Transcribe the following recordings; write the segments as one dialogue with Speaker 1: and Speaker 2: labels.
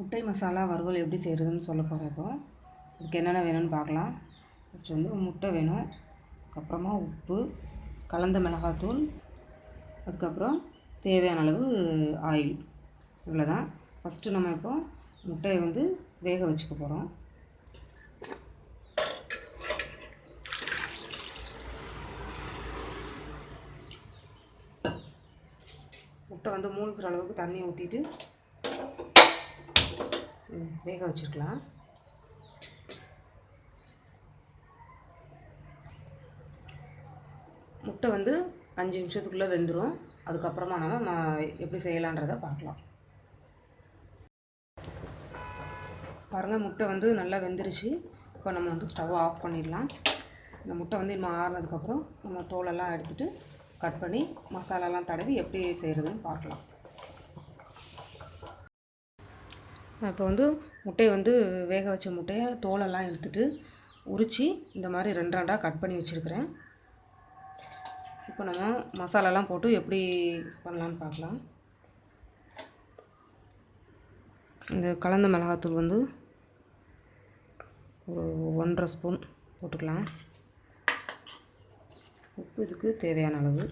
Speaker 1: முட்டை மசாலா வறுவல் எப்படி செய்கிறதுன்னு சொல்ல போகிறேன் இப்போ. இதுக்கு என்னென்ன வேணும்னு பார்க்கலாம். ஃபஸ்ட்டு வந்து முட்டை வேணும். அதுக்கப்புறமா உப்பு கலந்த மிளகாத்தூள் அதுக்கப்புறம் தேவையான அளவு ஆயில். இவ்வளோதான் ஃபஸ்ட்டு நம்ம இப்போ முட்டையை வந்து வேக வச்சுக்க போகிறோம் முட்டை வந்து மூழ்கிற அளவுக்கு தண்ணி ஊற்றிட்டு வேக வச்சுருக்கலாம். முட்டை வந்து அஞ்சு நிமிஷத்துக்குள்ளே வெந்துடும் அதுக்கப்புறமா நம்ம ம- எப்படி செய்யலான்றதை பார்க்கலாம். பாருங்கள் முட்டை வந்து நல்லா வெந்துருச்சு. இப்போ நம்ம வந்து ஸ்டவ் ஆஃப் பண்ணிடலாம். இந்த முட்டை வந்து இன்னும் ஆறுனதுக்கப்புறம் நம்ம தோலெல்லாம் எடுத்துட்டு கட் பண்ணி மசாலாலாம் தடவி எப்படி செய்கிறதுன்னு பார்க்கலாம். இப்போ வந்து முட்டையை வந்து வேக வச்ச முட்டையை தோலெல்லாம் எடுத்துட்டு உரித்து இந்த மாதிரி ரெண்டு ரெண்டாக கட் பண்ணி வச்சுருக்கிறேன். இப்போ நம்ம மசாலாலாம் போட்டு எப்படி பண்ணலான்னு பார்க்கலாம். இந்த கலந்த மிளகாத்தூள் வந்து ஒரு ஒன்றரை ஸ்பூன் போட்டுக்கலாம். உப்பு இதுக்கு தேவையான அளவு.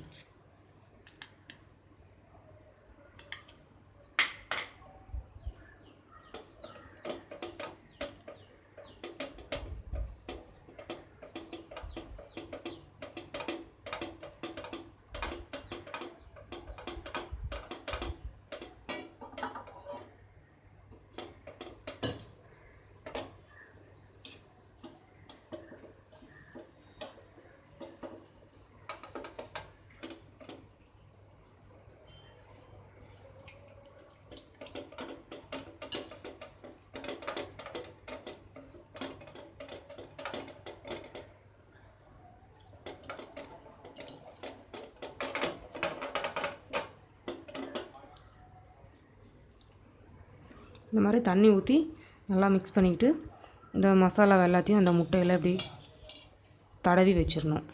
Speaker 1: இந்த மாதிரி தண்ணி ஊற்றி நல்லா மிக்ஸ் பண்ணிக்கிட்டு இந்த மசாலா எல்லாத்தையும் அந்த முட்டையில் இப்படி தடவி வச்சிடணும்.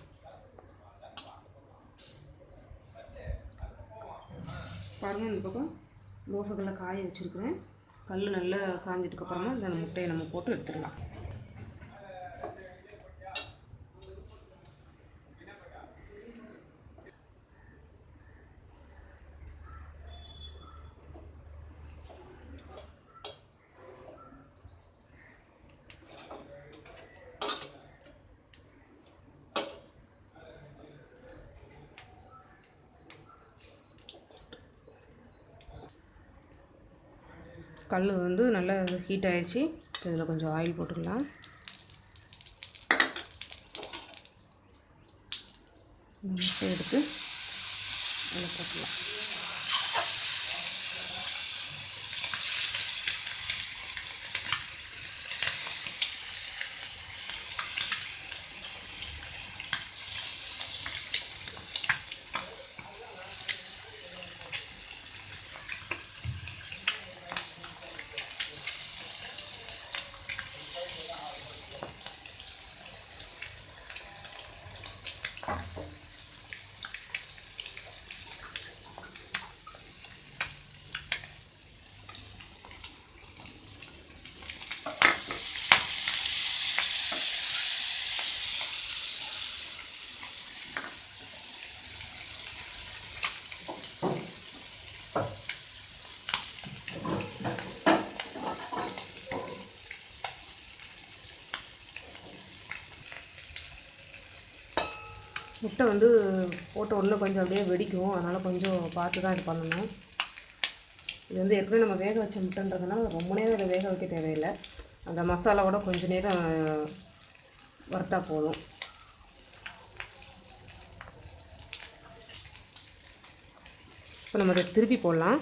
Speaker 1: பாருங்கள் இந்த பக்கம் தோசைக்கல்ல காய வச்சுருக்குறேன். கல் நல்லா காஞ்சதுக்கப்புறமா இந்த முட்டையை நம்ம போட்டு எடுத்துடலாம். கல் வந்து நல்லா ஹீட் ஆகிடுச்சி இதில் கொஞ்சம் ஆயில் போட்டுக்கலாம். எடுத்து அதில் போட்டுக்கலாம். முட்டை வந்து போட்ட உடனே கொஞ்சம் அப்படியே வெடிக்கும். அதனால் கொஞ்சம் பார்த்து தான் இது பண்ணணும். இது வந்து ஏற்கனவே நம்ம வேக வச்ச முட்டைன்றதுனால ரொம்ப நேரம் இதை வேக வைக்க தேவையில்லை. அந்த மசாலாவோட கொஞ்சம் நேரம் வறுத்தா போதும். இப்போ நம்ம அதை திருப்பி போடலாம்.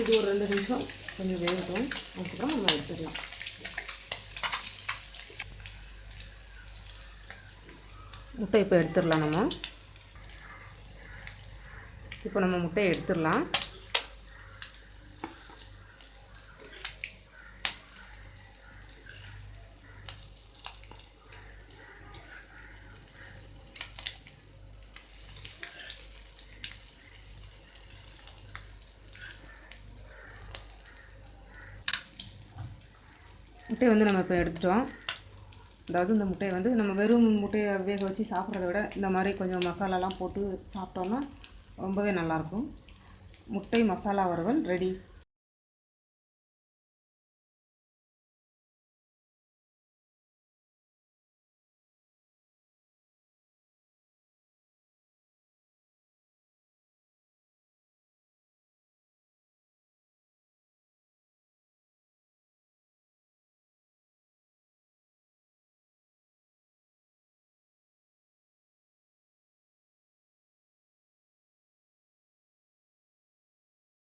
Speaker 1: இது ஒரு ரெண்டு நிமிஷம் கொஞ்சம் வேகட்டும். அதுக்கப்புறம் நம்ம எடுத்துடலாம் முட்டை இப்போ எடுத்துடலாம் நம்ம. இப்போ நம்ம முட்டையை எடுத்துடலாம். முட்டையை வந்து நம்ம இப்போ எடுத்துட்டோம். அதாவது இந்த முட்டையை வந்து நம்ம வெறும் முட்டையை வேக வச்சு சாப்பிட்றத விட இந்த மாதிரி கொஞ்சம் மசாலாலாம் போட்டு சாப்பிட்டோம்னா ரொம்பவே நல்லாயிருக்கும். முட்டை மசாலா வறுவல் ரெடி.